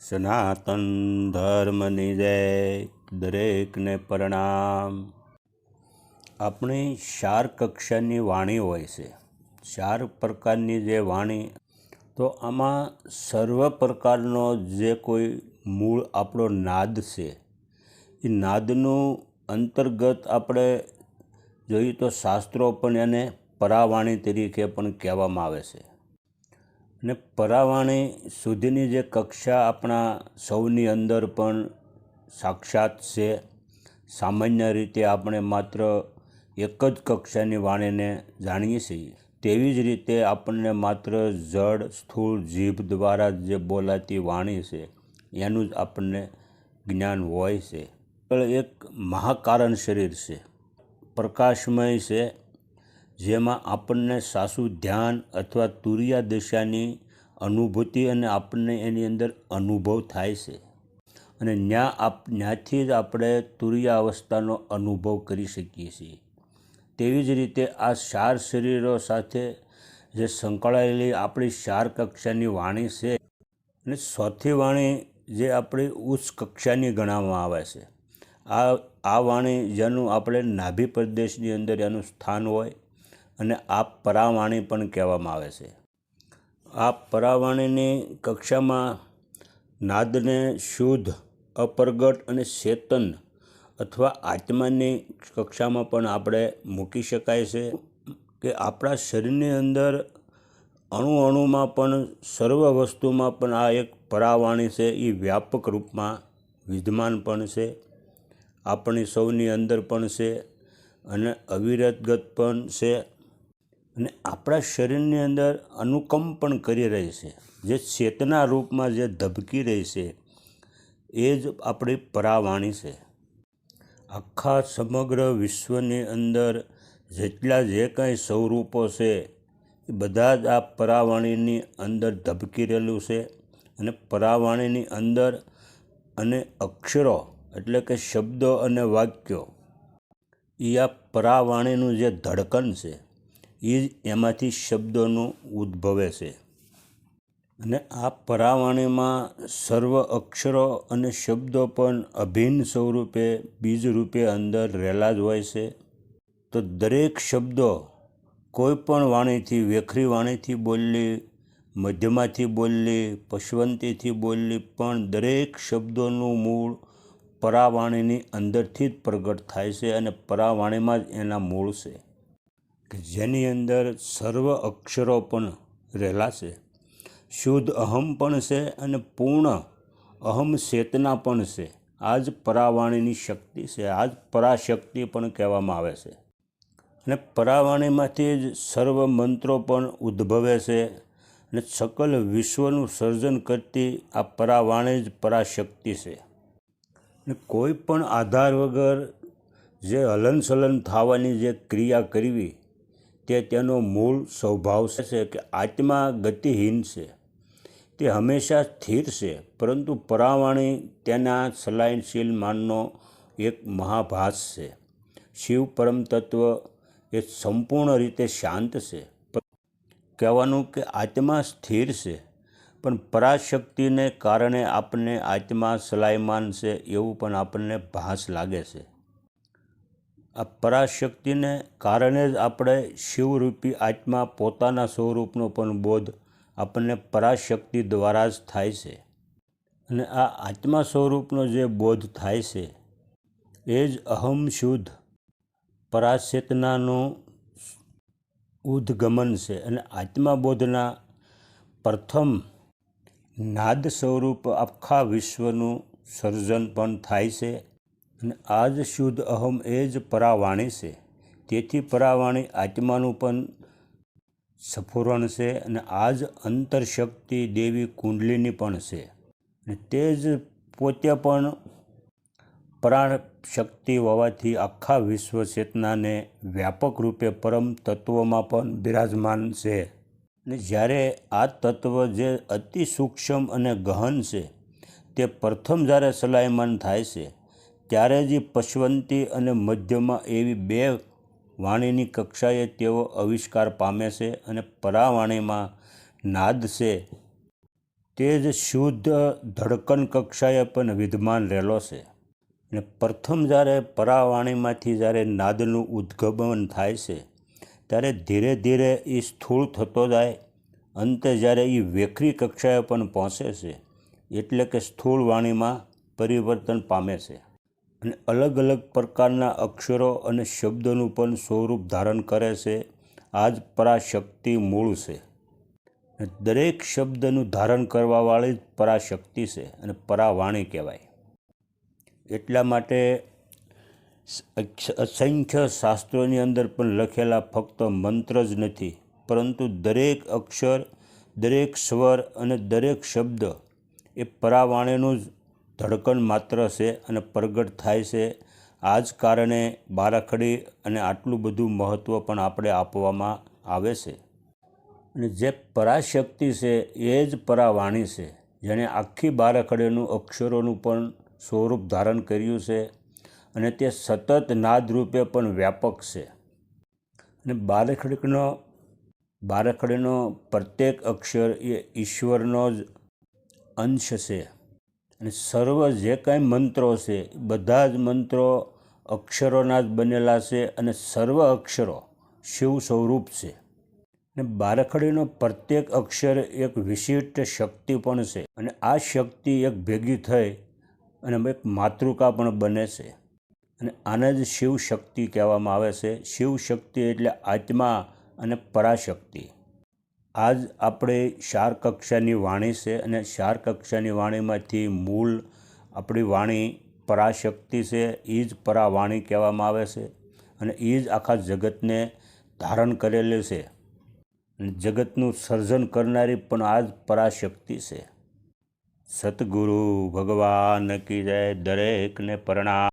સનાતન ધર્મની જય દરેકને પ્રણામ આપણી ચાર કક્ષાની વાણી હોય છે ચાર પ્રકારની જે વાણી તો આમાં સર્વ પ્રકારનો જે કોઈ મૂળ આપણો નાદ છે એ નાદનું અંતર્ગત આપણે જોઈએ તો શાસ્ત્રો પણ એને પરાવાણી તરીકે પણ કહેવામાં આવે છે. અને પરાવાણી સુધીની જે કક્ષા આપણા સૌની અંદર પણ સાક્ષાત છે. સામાન્ય રીતે આપણે માત્ર એક જ કક્ષાની વાણીને જાણીએ છીએ. તેવી જ રીતે આપણને માત્ર જડ સ્થૂળ, જીભ દ્વારા જે બોલાતી વાણી છે, એનું જ આપણને જ્ઞાન હોય છે. એક મહાકારણ શરીર છે. પ્રકાશમય છે, જેમાં આપણને સાસુ ધ્યાન અથવા તુરિયા દિશાની અનુભૂતિ અને આપણને એની અંદર અનુભવ થાય છે. અને ત્યાં આપ ત્યાંથી જ આપણે તુરિયા અવસ્થાનો અનુભવ કરી શકીએ છીએ. તેવી જ રીતે આ ચાર શરીરો સાથે જે સંકળાયેલી આપણી ચાર કક્ષાની વાણી છે અને ચોથી વાણી જે આપણી ઉચ્ચ કક્ષાની ગણવામાં આવે છે. આ આ વાણી જેનું આપણે નાભી પ્રદેશની અંદર એનું સ્થાન હોય અને આ પરાવાણી પણ કહેવામાં આવે છે. આ પરાવાણીની કક્ષામાં નાદને શુદ્ધ, અપરગટ અને ચેતન અથવા આત્માની કક્ષામાં પણ આપણે મૂકી શકાય છે કે આપણા શરીરની અંદર અણુ અણુમાં પણ સર્વ વસ્તુમાં પણ આ એક પરાવાણી છે એ વ્યાપક રૂપમાં વિદ્યમાન પણ છે. આપણી સૌની અંદર પણ છે અને અવિરતગત પણ છે અને આપણા શરીરની અંદર અનુકંપ પણ કરી રહી છે. જે ચેતના રૂપમાં જે ધબકી રહી છે, એ જ આપણી પરાવાણી છે. આખા સમગ્ર વિશ્વની અંદર જેટલા જે કાંઈ સ્વરૂપો છે, એ બધા જ આ પરાવાણીની અંદર ધબકી રહેલું છે અને પરાવાણીની અંદર અને અક્ષરો એટલે કે શબ્દો અને વાક્યો એ આ પરાવાણીનું જે ધડકન છે એ એમાંથી શબ્દોનું ઉદ્ભવે છે. અને આ પરાવાણીમાં સર્વ અક્ષરો અને શબ્દો પણ અભિન્ન સ્વરૂપે, બીજ રૂપે અંદર રહેલા જ હોય છે. તો દરેક શબ્દો કોઈ પણ વાણીથી, વેખરી વાણીથી બોલલી, મધ્યમાંથી બોલલી, પશવંતીથી બોલલી, પણ દરેક શબ્દોનું મૂળ પરાવાણીની અંદરથી જ પ્રગટ થાય છે અને પરાવાણીમાં જ એના મૂળ છે. કે જેની અંદર સર્વ અક્ષરો પણ રહેલા છે. શુદ્ધ અહમ પણ છે અને પૂર્ણ અહમ ચેતના પણ છે. આ જ પરાવાણીની શક્તિ છે. આ જ પરાશક્તિ પણ કહેવામાં આવે છે. અને પરાવાણીમાંથી જ સર્વ મંત્રો પણ ઉદ્ભવે છે અને સકલ વિશ્વનું સર્જન કરતી આ પરાવાણી જ પરાશક્તિ છે. અને કોઈ પણ આધાર વગર જે હલનચલન થવાની જે ક્રિયા કરવી, તે તેનો મૂળ સ્વભાવ છે કે આત્મા ગતિહીન છે. તે હંમેશા સ્થિર છે, પરંતુ પરાવાણી તેના સલાયનશીલ માનનો એક મહાભાસ છે. શિવ પરમ તત્વ એ સંપૂર્ણ રીતે શાંત છે. કહેવાનું કે આત્મા સ્થિર છે પણ પરાશક્તિને કારણે આપણને આત્મા સલાયમાન છે એવું પણ આપણને ભાસ લાગે છે. આ પરાશક્તિને કારણે જ આપણે શિવરૂપી આત્મા પોતાના સ્વરૂપનો પણ બોધ આપણને પરાશક્તિ દ્વારા જ થાય છે. અને આ આત્મા સ્વરૂપનો જે બોધ થાય છે, એ જ અહમ શુદ્ધ પરાચેતનાનું ઉદ્ગમન છે. અને આત્મા બોધના પ્રથમ નાદ સ્વરૂપ આખા વિશ્વનું સર્જન પણ થાય છે અને આ જ શુદ્ધ અહમ એ જ પરાવાણી છે. તેથી પરાવાણી આત્માનું પણ સ્ફુરણ છે અને આ જ અંતરશક્તિ દેવી કુંડલીની પણ છે. અને તે જ પોતે પણ પ્રાણ શક્તિ હોવાથી આખા વિશ્વ ચેતનાને વ્યાપક રૂપે પરમ તત્વમાં પણ બિરાજમાન છે. ને જ્યારે આ તત્વ જે અતિ સૂક્ષ્મ અને ગહન છે, તે પ્રથમ જ્યારે સલાયમાન થાય છે, ત્યારે જ પશવંતી અને મધ્યમાં એવી બે વાણીની કક્ષાએ તેઓ આવિષ્કાર પામે છે અને પરાવાણીમાં નાદ છે. તે જ શુદ્ધ ધડકન કક્ષાએ પણ વિદ્યમાન રહેલો છે. અને પ્રથમ જ્યારે પરાવાણીમાંથી જ્યારે નાદનું ઉદ્ગમન થાય છે ત્યારે ધીરે ધીરે એ સ્થૂળ થતો જાય. અંતે જ્યારે એ વેખરી કક્ષાએ પણ પહોંચે છે, એટલે કે સ્થૂળ વાણીમાં પરિવર્તન પામે છે. અને અલગ અલગ પ્રકારના અક્ષરો અને શબ્દોનું પણ સ્વરૂપ ધારણ કરે છે. આ જ પરાશક્તિ મૂળ છે. દરેક શબ્દનું ધારણ કરવાવાળી જ પરાશક્તિ છે, અને પરાવાણી કહેવાય. એટલા માટે અસંખ્ય શાસ્ત્રોની અંદર પણ લખેલા ફક્ત મંત્ર જ નથી, પરંતુ દરેક અક્ષર, દરેક સ્વર અને દરેક શબ્દ એ પરાવાણીનું જ ધડકન માત્ર છે અને પ્રગટ થાય છે. આ જ કારણે બારાખડી અને આટલું બધું મહત્ત્વ પણ આપણે આપવામાં આવે છે. અને જે પરાશક્તિ છે એ જ પરાવાણી છે, જેણે આખી બારાખડીનું અક્ષરોનું પણ સ્વરૂપ ધારણ કર્યું છે. અને તે સતત નાદ રૂપે પણ વ્યાપક છે. અને બારખડકનો, બારખડનો પ્રત્યેક અક્ષર એ ઈશ્વરનો જ અંશ છે. અને સર્વ જે કાંઈ મંત્રો છે બધા જ મંત્રો અક્ષરોના જ બનેલા છે અને સર્વ અક્ષરો શિવ સ્વરૂપ છે. અને બારખડીનો પ્રત્યેક અક્ષર એક વિશિષ્ટ શક્તિ પણ છે. અને આ શક્તિ એક ભેગી થઈ અને એક માતૃકા પણ બને છે. અને આને જ શિવ શક્તિ કહેવામાં આવે છે. શિવ શક્તિ એટલે આત્મા અને પરાશક્તિ. આજ આપણે ચાર કક્ષાની વાણી છે અને ચાર કક્ષાની વાણીમાંથી મૂળ આપણી વાણી પરાશક્તિ છે એ જ પરાવાણી કહેવામાં આવે છે અને એ જ આખા જગતને ધારણ કરેલું છે. અને જગતનું સર્જન કરનારી પણ આ જ પરાશક્તિ છે. સતગુરુ ભગવાન કી જય દરેકને પ્રણામ.